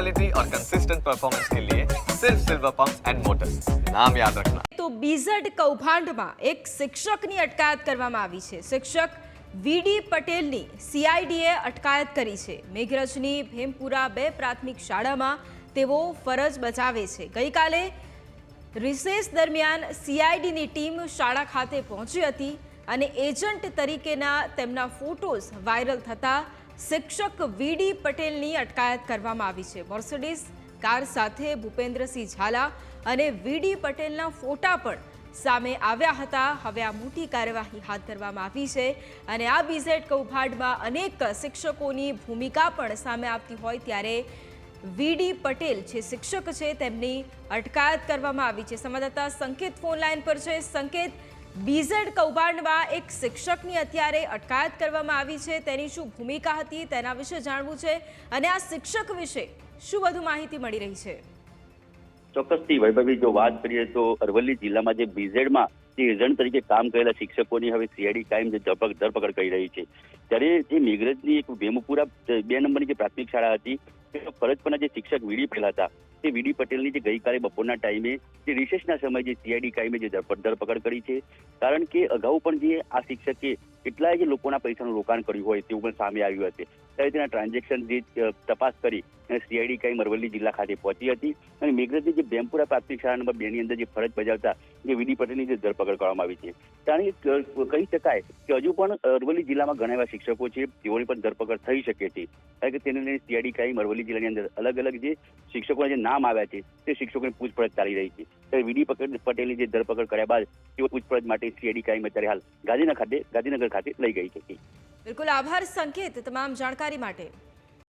Quality और consistent performance के लिए सिर्फ सिल्वर पंप एंड मोटर्स नाम याद रखना તો બીઝડ કૌભાંડમાં એક શિક્ષકની અટકાયત કરવામાં આવી છે શિક્ષક વીડી પટેલની સીઆઈડીએ અટકાયત કરી છે મેઘરજની ભીમપુરા બે પ્રાથમિક શાળામાં તેઓ ફરજ બજાવે છે ગઈકાલે રિસેસ દરમિયાન સીઆઈડીની ટીમ શાળા ખાતે પહોંચી હતી અને એજન્ટ તરીકેના તેમના ફોટોઝ વાયરલ થતા શિક્ષક વીડી પટેલની અટકાયત કરવામાં આવી છે. મોર્સિડીઝ કાર સાથે ભૂપેન્દ્રસિંહ ઝાલા અને વીડી પટેલના ફોટા પણ સામે આવ્યા હતા. હવે આ મોટી કાર્યવાહી હાથ ધરવામાં આવી છે અને આ બીઝેડ કૌભાંડમાં અનેક શિક્ષકોની ભૂમિકા પણ સામે આવતી હોય ત્યારે વીડી પટેલ જે શિક્ષક છે તેમની અટકાયત કરવામાં આવી છે. સંવાદદાતા સંકેત ફોન લાઈન પર છે. સંકેત બીઝેડ કૌભાંડમાં એક શિક્ષકની અત્યારે અટકાયત કરવામાં આવી છે. તેની શું ભૂમિકા હતી તેના વિશે જાણવું છે અને આ શિક્ષક વિશે શું વધુ માહિતી મળી રહી છે? ચોક્કસથી વૈભવી, જો વાત કરીએ તો અરવલ્લી જિલ્લામાં જે બીઝેડમાં જે એજન્ટ તરીકે કામ કરેલા શિક્ષકોની હવે સીઆઈડી કાયમ જે ધરપક- ધરપકડ કરી રહી છે. ત્યારે જે મેઘરજની એક ભેમપુરા બે નંબરની જે પ્રાથમિક શાળા હતી ફરજ પરના જે શિક્ષક વીડી પેલા હતા તે વીડી પટેલની જે ગઈકાલે બપોરના ટાઈમે જે રિસેસના સમયે જે સીઆઈડી કાયમે જે ધરપકડ કરી છે કારણ કે અગાઉ પણ જે આ શિક્ષકે કેટલાય જે લોકોના પૈસાનું રોકાણ કર્યું હોય તેવું પણ સામે આવ્યું હતું ત્યારે તેના ટ્રાન્ઝેક્શન જે તપાસ કરી અને સીઆઈડી કાયમ મરવલ્લી જિલ્લા ખાતે પહોંચી હતી અને મેઘરજની જે બેમપુરા પ્રાથમિક શાળા નંબર બે ની અંદર જે ફરજ બજાવતા જે વીડી પટેલની જે ધરપકડ કરવામાં આવી છે. ત્યારે ક- કહી શકાય કે હજુ પણ અરવલ્લી જિલ્લામાં ઘણા એવા શિક્ષકો છે, તેઓની પણ ધરપકડ થઈ શકે છે. કારણ કે તેને લઈને સીઆઈડી કાયમ અરવલ્લી જિલ્લાની અંદર અલગ અલગ જે શિક્ષકોના જે નામ આવ્યા છે, તે શિક્ષકોની પૂછપરછ ચાલી રહી છે. ત્યારે વીડી પટેલની જે ધરપકડ કર્યા બાદ તેઓ પૂછપરછ માટે સીઆઈડી ક્રાઇમ અત્યારે હાલ ગાંધીનગર ખાતે ગાંધીનગર ખાતે લઈ ગઈ છે. બિલકુલ આભાર સંકેત તમામ જાણકારી માટે.